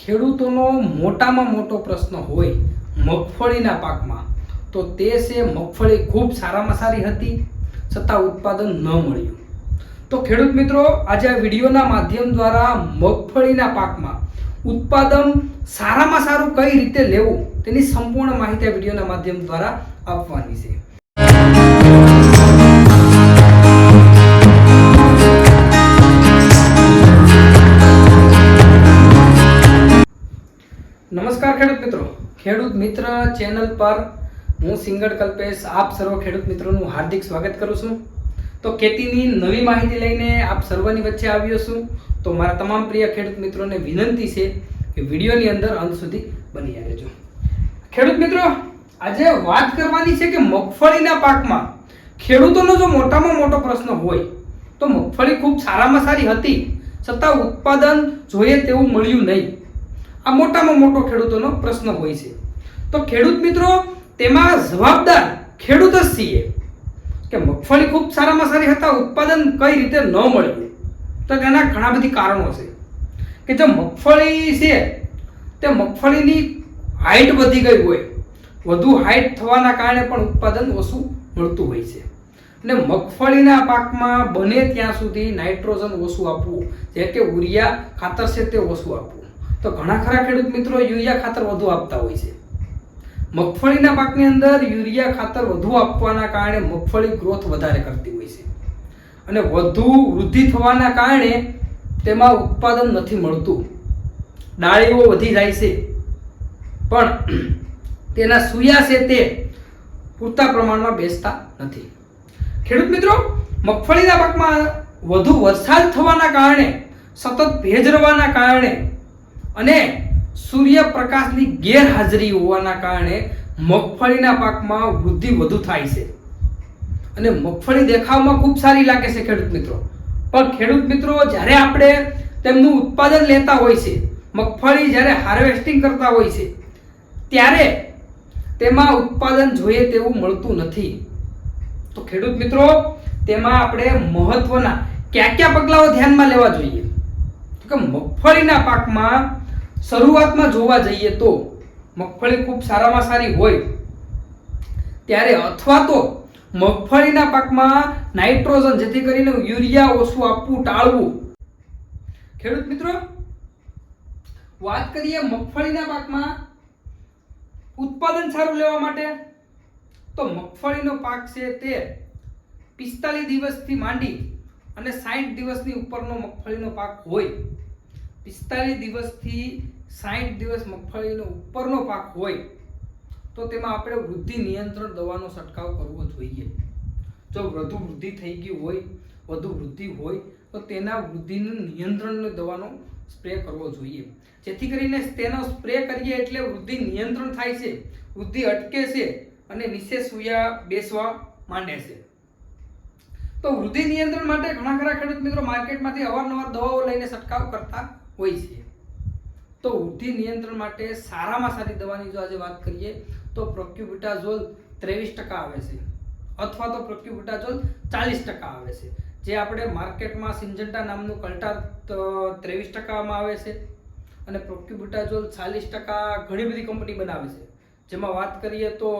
ખેડૂતોનો મોટામાં મોટો પ્રશ્ન હોય મગફળીના પાકમાં, તો તે છે મગફળી ખૂબ સારામાં સારી હતી, છતાં ઉત્પાદન ન મળ્યું. તો ખેડૂત મિત્રો, આજે આ વિડીયોના માધ્યમ દ્વારા મગફળીના પાકમાં ઉત્પાદન સારામાં સારું કઈ રીતે લેવું તેની સંપૂર્ણ માહિતી આ વિડીયોના માધ્યમ દ્વારા આપવાની છે. નમસ્કાર ખેડૂત મિત્રો. ખેડૂત મિત્ર ચેનલ પર હું સિંગડ કલ્પેશ આપ સર્વ ખેડૂત મિત્રોનું હાર્દિક સ્વાગત કરું છું. તો ખેતીની નવી માહિતી લઈને આપ સર્વની વચ્ચે આવ્યો છું. તો મારા તમામ પ્રિય ખેડૂત મિત્રોને વિનંતી છે કે વિડીયોની અંદર અંત સુધી બની રહેજો. ખેડૂત મિત્રો, આજે વાત કરવાની છે કે મગફળીના પાકમાં ખેડૂતોનો જો મોટામાં મોટો પ્રશ્ન હોય, તો મગફળી ખૂબ સારામાં સારી હતી. છતાં ઉત્પાદન જોઈએ તેવું મળ્યું નહીં. આ મોટામાં મોટો ખેડૂતોનો પ્રશ્ન હોય છે. તો ખેડૂત મિત્રો, તેમાં જવાબદાર ખેડૂત જ છીએ. કે મગફળી ખૂબ સારામાં સારી હતા, ઉત્પાદન કઈ રીતે ન મળ્યું? તો તેના ઘણા બધી કારણો છે. કે જો મગફળી છે, તે મગફળીની હાઈટ વધી ગઈ હોય. વધુ હાઈટ થવાના કારણે પણ ઉત્પાદન ઓછું મળતું હોય છે. અને મગફળીના પાકમાં બને ત્યાં સુધી નાઇટ્રોજન ઓછું આપવું, જે કે ઉરિયા ખાતર છે તે ઓછું આપવું. તો ઘણા ખરા ખેડૂત મિત્રો યુરિયા ખાતર વધુ આપતા હોય છે. મગફળીના પાકની અંદર યુરિયા ખાતર વધુ આપવાના કારણે મગફળી ગ્રોથ વધારે કરતી હોય છે. અને વધુ વૃદ્ધિ થવાના કારણે તેમાં ઉત્પાદન નથી મળતું. ડાળીઓ વધી જાય છે. પણ તેના સુયા છે તે પૂરતા પ્રમાણમાં બેસતા નથી. ખેડૂત મિત્રો, મગફળીના પાકમાં વધુ વરસાદ થવાના કારણે, સતત ભેજ રવાના કારણે અને સૂર્યપ્રકાશની ગેરહાજરી હોવાના કારણે મગફળીના પાકમાં વૃદ્ધિ વધુ થાય છે. અને મગફળી દેખાવમાં ખૂબ સારી લાગે છે ખેડૂત મિત્રો. પણ ખેડૂત મિત્રો, જ્યારે આપણે તેમનું ઉત્પાદન લેતા હોય છે, મગફળી જ્યારે હાર્વેસ્ટિંગ કરતા હોય છે, ત્યારે તેમાં ઉત્પાદન જોઈએ તેવું મળતું નથી. તો ખેડૂત મિત્રો, તેમાં આપણે મહત્વના કયા કયા પગલાઓ ધ્યાનમાં લેવા જોઈએ? કે મગફળીના પાકમાં શરૂઆતમાં જોવા જઈએ તો મગફળી ખૂબ સારામાં સારી હોય, ત્યારે અથવા તો મગફળીના પાકમાં નાઇટ્રોજન, જેથી કરીને યુરિયા, ઓછું આપવું, ટાળવું. ખેડૂત મિત્રો, વાત કરીએ મગફળીના પાકમાં ઉત્પાદન સારું લેવા માટે, તો મગફળીનો પાક છે તે પિસ્તાલીસ દિવસથી માંડી અને સાઠ દિવસની ઉપરનો મગફળીનો પાક હોય. પિસ્તાલીસ દિવસથી સાઠ દિવસ મગફળીનો ઉપરનો પાક હોય, તો તેમાં આપણે વૃદ્ધિ નિયંત્રણ દવાનો છંટકાવ કરવો જોઈએ. જો વધુ વૃદ્ધિ થઈ ગઈ હોય, વધુ વૃદ્ધિ હોય, તો તેના વૃદ્ધિનું નિયંત્રણ દવાનો સ્પ્રે કરવો જોઈએ. જેથી કરીને તેનો સ્પ્રે કરીએ એટલે વૃદ્ધિ નિયંત્રણ થાય છે, વૃદ્ધિ અટકે છે અને નીચે સૂયા બેસવા માંડે છે. તો વૃદ્ધિ નિયંત્રણ માટે ઘણા ખરા ખેડૂત મિત્રો માર્કેટમાંથી અવારનવાર દવાઓ લઈને છંટકાવ કરતા હોય છે. તો વૃદ્ધિ નિયંત્રણ માટે સારામાં સારી દવાની જો આજે વાત કરીએ, તો પ્રોક્યુબિટાઝોલ ત્રેવીસ ટકા આવે છે. અથવા તો પ્રોક્યુબિટાઝોલ ચાલીસ ટકા આવે છે. જે આપણે માર્કેટમાં સિંજન્ટા નામનું કલ્ટાર ત્રેવીસ ટકામાં આવે છે. અને પ્રોક્યુબિટાઝોલ ચાલીસ ટકા ઘણી બધી કંપની બનાવે છે. જેમાં વાત કરીએ તો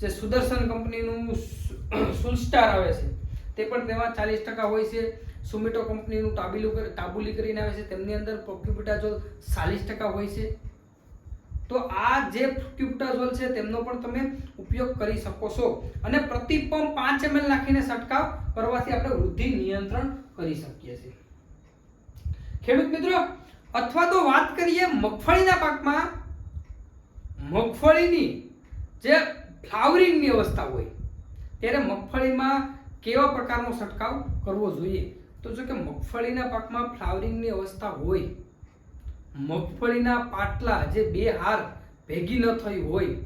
જે સુદર્શન કંપનીનું સુલસ્ટાર આવે છે, તે પણ તેમાં ચાલીસ ટકા હોય છે. સુમિટો કંપનીનું તાબીલું ટાબુલી કરીને આવે છે, તેમની અંદર પ્રોક્યુપિટાઝોલ ચાલીસ ટકા હોય છે. તો આ જે પ્રોક્યુબિટાઝોલ છે, તેમનો પણ તમે ઉપયોગ કરી શકો છો. અને પ્રતિ પંપ પાંચ એમએલ નાખીને છંટકાવ કરવાથી આપણે વૃદ્ધિ નિયંત્રણ કરી શકીએ છીએ. ખેડૂત મિત્રો, અથવા તો વાત કરીએ મગફળીના પાકમાં. મગફળીની જે ફ્લાવરિંગની અવસ્થા હોય, ત્યારે મગફળીમાં કેવા પ્રકારનો છંટકાવ કરવો જોઈએ? તો જો કે મગફળીના પાકમાં ફ્લાવરિંગની અવસ્થા હોય, મગફળીના પાટલા જે બે હાર ભેગી ન થઈ હોય,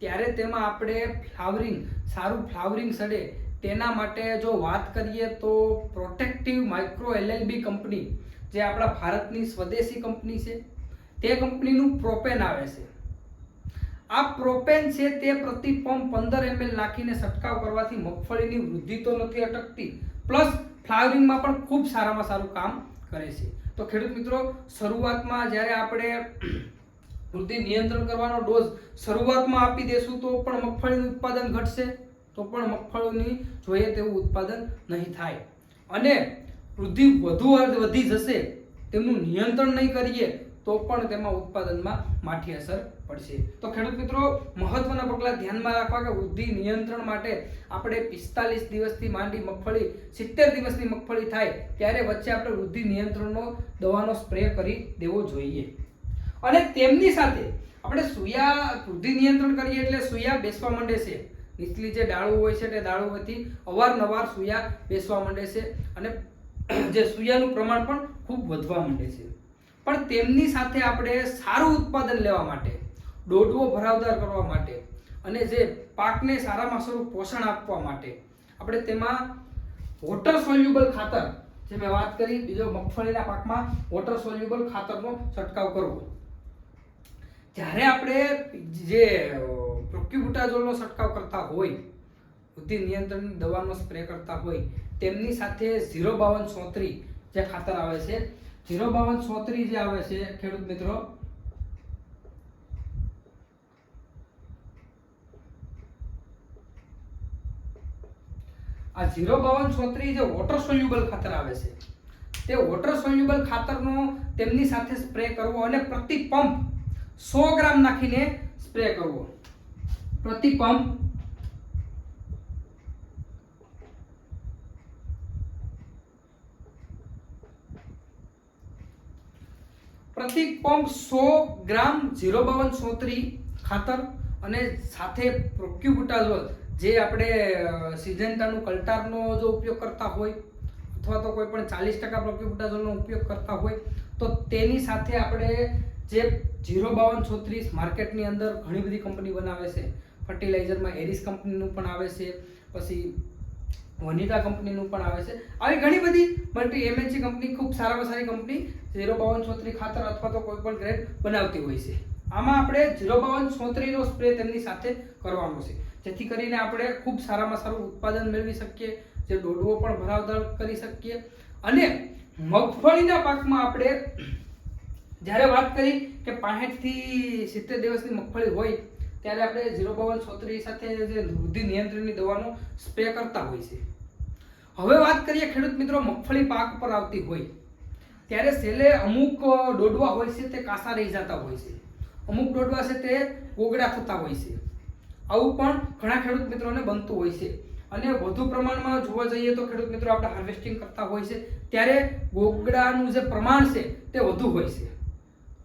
ત્યારે તેમાં આપણે ફ્લાવરિંગ, સારું ફ્લાવરિંગ સડે. તેના માટે જો વાત કરીએ તો પ્રોટેક્ટિવ માઇક્રો એલએલબી કંપની, જે આપણા ભારતની સ્વદેશી કંપની છે, તે કંપનીનું પ્રોપેન આવે છે. આ પ્રોપેન છે તે પ્રતિ પંપ પંદર એમએલ નાખીને છંટકાવ કરવાથી મગફળીની વૃદ્ધિ તો નથી અટકતી. પ્લસ ફ્લાવરિંગમાં પણ ખૂબ સારામાં સારું કામ કરે છે. તો ખેડૂત મિત્રો, શરૂઆતમાં જ્યારે આપણે વૃદ્ધિ નિયંત્રણ કરવાનો ડોઝ શરૂઆતમાં આપી દેશું, તો પણ મગફળીનું ઉત્પાદન ઘટશે? તો પણ મગફળીની જોઈએ તેવું ઉત્પાદન નહીં થાય. અને વૃદ્ધિ વધુ વધી જશે, તેમનું નિયંત્રણ નહીં કરીએ તો પણ તેમાં ઉત્પાદનમાં માઠી અસર પડશે. તો ખેડૂત મિત્રો, મહત્વના પગલાં ધ્યાનમાં રાખવા કે વૃદ્ધિ નિયંત્રણ માટે આપણે પિસ્તાલીસ દિવસથી માંડી મગફળી, સિત્તેર દિવસની મગફળી થાય ત્યારે વચ્ચે આપણે વૃદ્ધિ નિયંત્રણનો દવાનો સ્પ્રે કરી દેવો જોઈએ. અને તેમની સાથે આપણે સુયા, વૃદ્ધિ નિયંત્રણ કરીએ એટલે સુયા બેસવા માંડે છે. નીચલી જે ડાળું હોય છે તે ડાળુંમાંથી અવારનવાર સુયા બેસવા માંડે છે અને જે સુયાનું પ્રમાણ પણ ખૂબ વધવા માંડે છે. પણ તેમની સાથે આપણે સારું ઉત્પાદન લેવા માટે, દોડવો ભરાવદાર કરવા માટે અને જે પાકને સારામાં સારું પોષણ આપવા માટે આપણે તેમાં વોટર સોલ્યુબલ ખાતર, જે મેં વાત કરી, બીજો મગફળીના પાકમાં વોટર સોલ્યુબલ ખાતરનો છંટકાવ કરવો. જ્યારે આપણે જે પ્રોક્યુબુટાઝોલનો છંટકાવ કરતા હોય વૃદ્ધિ નિયંત્રણની દવાનો સ્પ્રે કરતા હોય, તેમની સાથે ઝીરો બાવન સોત્રી જે ખાતર આવે છે ઝીરો બાવન સોત્રી જે આવે છે, ખેડૂત મિત્રો. આ જીરો બાવન સોત્રી જે વોટર સોલ્યુબલ ખાતર આવે છે, તે વોટર સોલ્યુબલ ખાતરનો તેમની સાથે સ્પ્રે કરવો અને પ્રતિ પંપ સો ગ્રામ નાખીને સ્પ્રે કરવો. પ્રતિ પંપ પ્રતિ પંપ સો ગ્રામ ઝીરો બાવન સોત્રી ખાતર અને સાથે પ્રોક્યુબુટાઝોલ જે આપણે સિજન્ટાનું કલ્ટારનો જો ઉપયોગ કરતા હોય, અથવા તો કોઈ પણ ચાલીસ ટકા પ્રોક્યુબુટાઝોલનો ઉપયોગ કરતા હોય, તો તેની સાથે આપણે જે ઝીરો બાવન છોત્રીસ માર્કેટની અંદર ઘણી બધી કંપની બનાવે છે. ફર્ટિલાઇઝરમાં એરિસ કંપનીનું પણ આવે છે. પછી વનિતા કંપનીનું પણ આવે છે. આવી ઘણી બધી મલ્ટી એમએનસી કંપની, ખૂબ સારામાં સારી કંપની ઝીરો બાવન છોત્રી ખાતર અથવા તો કોઈ પણ ગ્રેડ બનાવતી હોય છે. આમાં આપણે ઝીરો બાવન છોત્રીનો સ્પ્રે તેમની સાથે કરવાનો છે. જેથી કરીને આપણે ખૂબ સારામાં સારું ઉત્પાદન મેળવી શકીએ, જે દોડવો પણ ભરાવદાર કરી શકીએ. અને મગફળીના પાકમાં આપણે જ્યારે વાત કરી કે પાંઠથી સિત્તેર દિવસની મગફળી હોય, ત્યારે આપણે ઝીરો બાવન છોતરી સાથે જે વૃદ્ધિ નિયંત્રણની દવાનો સ્પ્રે કરતા હોય છે. હવે વાત કરીએ ખેડૂત મિત્રો મગફળી પાક પર આવતી હોય. ત્યારે છેલ્લે અમુક દોડવા હોય છે તે કાસા રહી જતા હોય છે. અમુક દોડવા છે તે ગોગડા થતા હોય છે. આવું પણ ઘણા ખેડૂત મિત્રોને બનતું હોય છે. અને વધુ પ્રમાણમાં જોવા જઈએ તો ખેડૂત મિત્રો આપણે હાર્વેસ્ટિંગ કરતા હોય છે. ત્યારે ગોગડાનું જે પ્રમાણ છે તે વધુ હોય છે.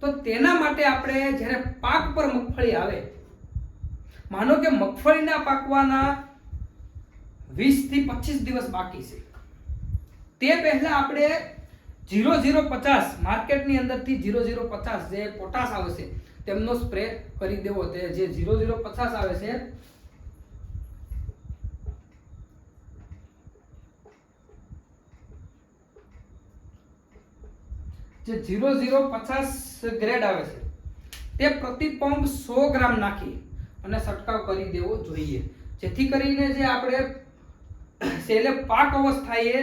તો તેના માટે આપણે જ્યારે પાક પર મગફળી આવે, માનો કે મગફળીના પાકવાના વીસથી પચીસ દિવસ બાકી છે. તે પહેલા આપણે જીરો જીરો પચાસ માર્કેટની અંદરથી જીરો જીરો પચાસ જે પોટાશ આવે છે, તેમનો સ્પ્રે કરી દેવો. તે જે જીરો જીરો પચાસ આવે છે, જે જીરો જીરો પચાસ ગ્રેડ આવે છે, તે પ્રતિ પંપ સો ગ્રામ નાખી અને છંટકાવ કરી દેવો જોઈએ. જેથી કરીને જે આપણે સેલે પાક અવસ્થાએ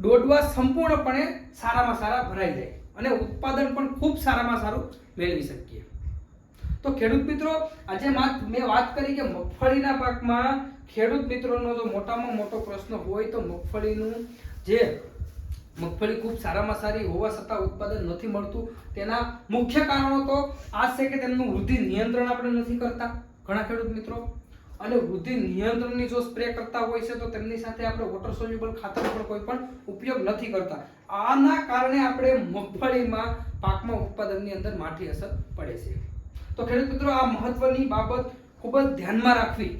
ડોડવા સંપૂર્ણપણે સારામાં સારા ભરાઈ જાય અને ઉત્પાદન પણ ખૂબ સારામાં સારું મેળવી શકીએ. તો ખેડૂત મિત્રો, આજે મેં વાત કરી કે મગફળીના પાકમાં ખેડૂત મિત્રોનો જો મોટામાં મોટો પ્રશ્ન હોય તો મગફળીનું જે મગફળી ખૂબ સારામાં સારી હોવા છતાં ઉત્પાદન નથી મળતું, તેના મુખ્ય કારણો તો આ છે કે તેમનું વૃદ્ધિ નિયંત્રણ આપણે નથી કરતા. ઘણા ખેડૂત મિત્રો અને વૃદ્ધિ નિયંત્રણની જો સ્પ્રે કરતા હોય છે, તો તેમની સાથે આપણે વોટર સોલ્યુબલ ખાતર પણ કોઈ પણ ઉપયોગ નથી કરતા. આના કારણે આપણે મગફળીમાં પાકમાં ઉત્પાદનની અંદર માઠી અસર પડે છે. તો ખેડૂત મિત્રો, આ મહત્વની બાબત ખૂબ જ ધ્યાનમાં રાખવી.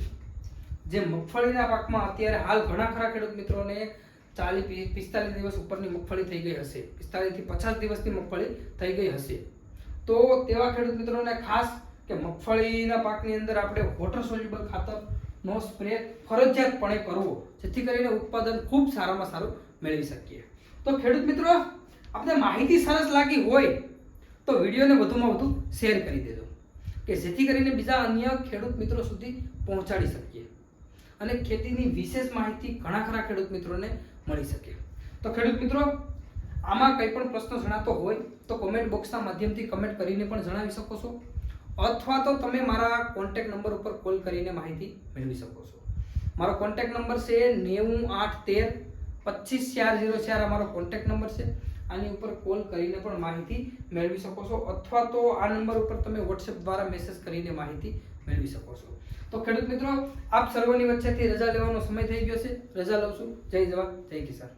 જે મગફળીના પાકમાં અત્યારે હાલ ઘણા ખરા ખેડૂત મિત્રોને ચાલીસ પિસ્તાલીસ દિવસ ઉપરની મગફળી થઈ ગઈ હશે. પિસ્તાલીસથી પચાસ દિવસની મગફળી થઈ ગઈ હશે. તો તેવા ખેડૂત મિત્રોને ખાસ કે મગફળીના પાકની અંદર આપણે વોટર સોલ્યુબલ ખાતરનો સ્પ્રે ફરજિયાતપણે કરવો, જેથી કરીને ઉત્પાદન ખૂબ સારામાં સારું મેળવી શકીએ. તો ખેડૂત મિત્રો આપણે માહિતી સરસ લાગી હોય તો વિડીયોને વધુમાં વધુ શેર કરી દેજો, કે જેથી કરીને બીજા અન્ય ખેડૂત મિત્રો સુધી પહોંચાડી શકીએ. અને ખેતીની વિશેષ માહિતી ઘણા ખરા ખેડૂત મિત્રોને મળી શકે. તો ખેડૂત મિત્રો, આમાં કંઈ પણ પ્રશ્ન જણાતો હોય તો કોમેન્ટ બોક્સના માધ્યમથી કમેન્ટ કરીને પણ જણાવી શકો છો. અથવા તો તમે મારા કોન્ટેક નંબર ઉપર કોલ કરીને માહિતી મેળવી શકો છો. મારો કોન્ટેક નંબર છે નેવું આઠ તેર પચીસ ચાર ઝીરો ચાર અમારો કોન્ટેક નંબર છે. આની ઉપર કોલ કરીને પણ માહિતી મેળવી શકો છો અથવા તો આ નંબર ઉપર તમે વોટ્સએપ દ્વારા મેસેજ કરીને માહિતી મેળવી શકો છો. તો ખેડૂત મિત્રો, આપ સર્વની વચ્ચેથી રજા લેવાનો સમય થઈ ગયો છે. રજા લઉં છું. જય જવા જય કિસાન.